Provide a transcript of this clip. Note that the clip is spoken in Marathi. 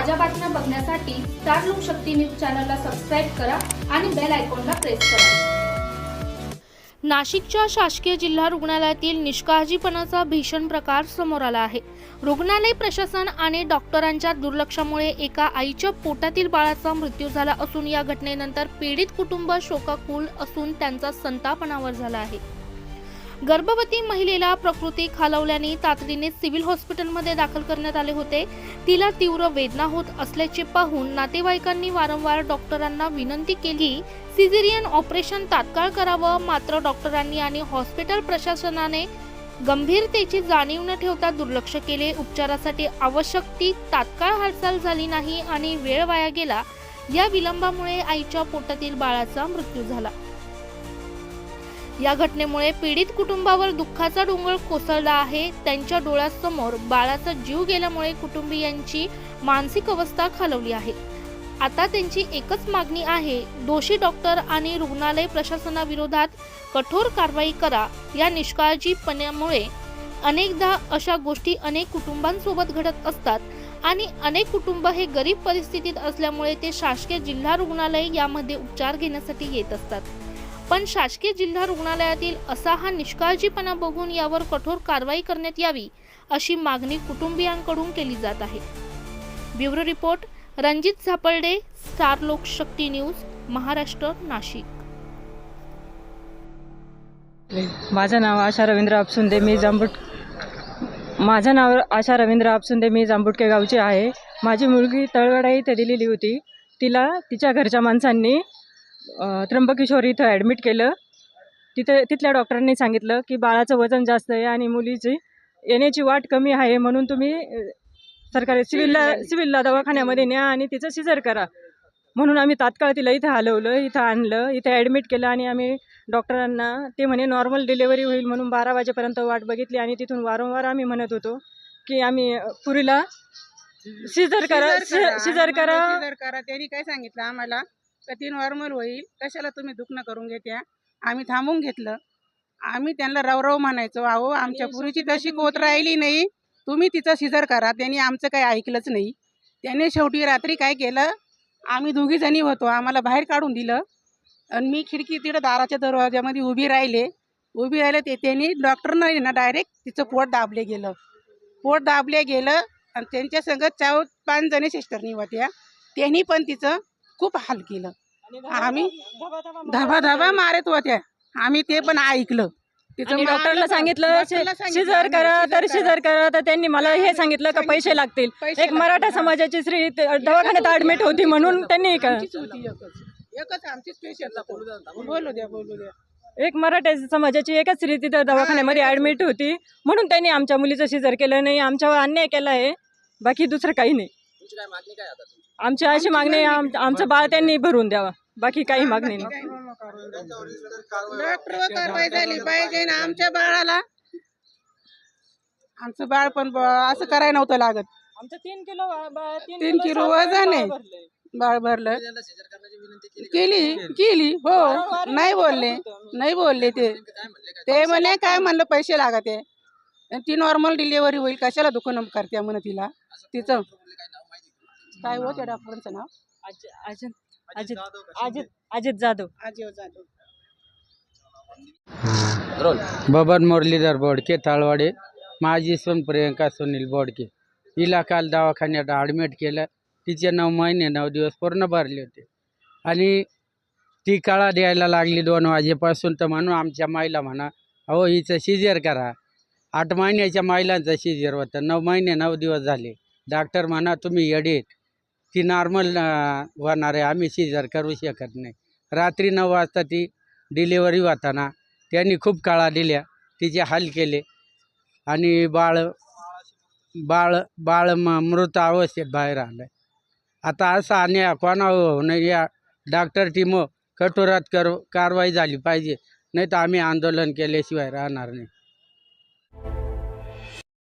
ताज्या बातम्या बघण्यासाठी स्टार लोकशक्ती न्यूज चॅनलला सबस्क्राईब करा आणि बेल आयकॉनला प्रेस करा. नाशिकच्या शासकीय जिल्हा रुग्णालयातील निष्काळजीपणाचा भीषण प्रकार समोर आला आहे. रुग्णालय प्रशासन आणि डॉक्टरांच्या दुर्लक्षामुळे एका आईच्या पोटातील बाळाचा मृत्यू झाला असून या घटनेनंतर पीडित कुटुंब शोकाकुल असून त्यांचा संतापणावर झाला आहे. गर्भवती महिलेला प्रकृती खालवल्याने तातडीने सिव्हिल हॉस्पिटलमध्ये दाखल करण्यात आले होते. तिला तीव्र वेदना होत असल्याचे पाहून नातेवाईकांनी वारंवार डॉक्टरांना विनंती केली. सिझेरियन ऑपरेशन तात्काळ करावं मात्र डॉक्टरांनी आणि हॉस्पिटल प्रशासनाने गंभीरतेची जाणीव न ठेवता दुर्लक्ष केले. उपचारासाठी आवश्यक ती तात्काळ हालचाल झाली नाही आणि वेळ वाया गेला. या विलंबामुळे आईच्या पोटातील बाळाचा मृत्यू झाला. या घटनेमुळे पीडित कुटुंबावर दुःखाचा डोंगर कोसळला आहे. त्यांच्या डोळ्यासमोर बाळाचा जीव गेल्यामुळे कुटुंबियांची मानसिक अवस्था खालवली आहे. आता त्यांची एकच मागणी आहे दोषी डॉक्टर आणि रुग्णालय प्रशासनाविरोधात कठोर कारवाई करा. या निष्काळजीपणामुळे अनेकदा अशा गोष्टी अनेक कुटुंबांसोबत घडत असतात आणि अनेक कुटुंब हे गरीब परिस्थितीत असल्यामुळे ते शासकीय जिल्हा रुग्णालय यामध्ये उपचार घेण्यासाठी येत असतात. पण शासकीय जिल्हा रुग्णालयातील असा हा निष्काळजीपणा बघून यावर कठोर कारवाई करण्यात यावी अशी मागणी कुटुंबियांकडून केली जात आहे. Bureau report Ranjit Zaparde star Lokshakti news Maharashtra Nashik. माझं नाव आशा रवींद्र आपसुंदे मी जांबुट माझं नाव आशा रवींद्र आपसुंदे मी जांबुटके गावची आहे. माझी मुलगी तळवडा इथे दिलेली होती. तिला तिच्या घरच्या माणसांनी त्र्यंबकेश्वर इथं ॲडमिट केलं. तिथे तिथल्या डॉक्टरांनी सांगितलं की बाळाचं वजन जास्त आहे आणि मुलीची येण्याची वाट कमी आहे म्हणून तुम्ही सरकारी सिव्हिलला सिव्हिलला दवाखान्यामध्ये न्या आणि तिचं सिजर करा. म्हणून आम्ही तात्काळ तिला इथं हलवलं इथं आणलं इथं ॲडमिट केलं आणि आम्ही डॉक्टरांना ते म्हणे नॉर्मल डिलेवरी होईल म्हणून बारा वाजेपर्यंत वाट बघितली आणि तिथून वारंवार आम्ही म्हणत होतो की आम्ही पुरीला सिजर करा सिजर करा सिजर करा. त्यांनी काय सांगितलं आम्हाला? का ती नॉर्मल होईल? कशाला तुम्ही दुखणं करून घेत्या? आम्ही थांबून घेतलं. आम्ही त्यांना रवरव म्हणायचो अहो आमच्या पुरीची तशी कोत राहिली नाही. तुम्ही तिचं सिजर करा. त्यांनी आमचं काही ऐकलंच नाही. त्याने शेवटी रात्री काय केलं? आम्ही दोघी जणी होतो. आम्हाला बाहेर काढून दिलं. आणि मी खिडकी तिकडं दाराच्या दरवाज्यामध्ये उभी राहिले. उभी राहिले ते त्यांनी डॉक्टरनं ना डायरेक्ट तिचं पोट दाबले गेलं. पोट दाबले गेलं आणि त्यांच्या संगत चार पाच जणी सिस्टरनी होत्या. त्यांनी पण तिचं खूप हाल केलं. आम्ही धाबा धाबा मारत होत्या. आम्ही ते पण ऐकलं. मारलं डॉक्टरला. सांगितलं आम्ही, करा तर सिजर करा. तर त्यांनी मला हे सांगितलं का पैसे लागतील. एक मराठा. समाजाची स्त्री दवाखान्यात ऍडमिट होती म्हणून त्यांनी एक मराठा समाजाची एकच स्त्री तिथं दवाखान्यामध्ये ऍडमिट होती. म्हणून त्यांनी आमच्या मुलीचं सिजर केलं नाही आमच्यावर अन्याय केला आहे. बाकी दुसरं काही नाही. आमची अशी मागणी आम- आमचं बाळ त्यांनी भरून द्यावा. बाकी काही मागणी नाही. कारवाई झाली पाहिजे ना आमच्या बाळाला. आमचं बाळ पण ब- असं करायला नव्हतं लागत. आमचं तीन किलो तीन किलो वजन आहे. बाळ भरलं. केली केली हो. नाही बोलले. नाही बोलले ते. ते म्हणे काय म्हणलं पैसे लागत. आहे आणि ती नॉर्मल डिलिव्हरी होईल कशाला दुकान करते म्हणे तिला. तिचं काय? हो त्या डॉक्टरांचं नाव? अजित अजित अजित अजित जाधव. आजीव जाधव. बबन मुरलीधर बोडके ताळवाडे माझी सून प्रियंका सुनील बोडके. हिला काल दवाखान्यात ॲडमिट केलं. तिचे नऊ महिने नऊ दिवस पूर्ण भरले होते. आणि ती काळा द्यायला लागली दोन वाजेपासून तर म्हणून आमच्या माईला म्हणा अहो हिचं सिजर करा. आठ महिन्याच्या महिलांचं सिजर होतं. नऊ महिने नऊ दिवस झाले. डॉक्टर म्हणा तुम्ही येडेत. ती नॉर्मल होणार आहे आम्ही सिजर करू शकत नाही. रात्री नऊ वाजता ती डिलिव्हरी होताना त्यांनी खूप काळा दिल्या तिचे हाल केले. आणि बाळ बाळ बाळ म मृत अवस्थेत बाहेर आलं आता असं आणि कोणा होऊ नये या डॉक्टर टीम कठोरात कर कारवाई झाली पाहिजे नाही तर आम्ही आंदोलन केल्याशिवाय राहणार नाही.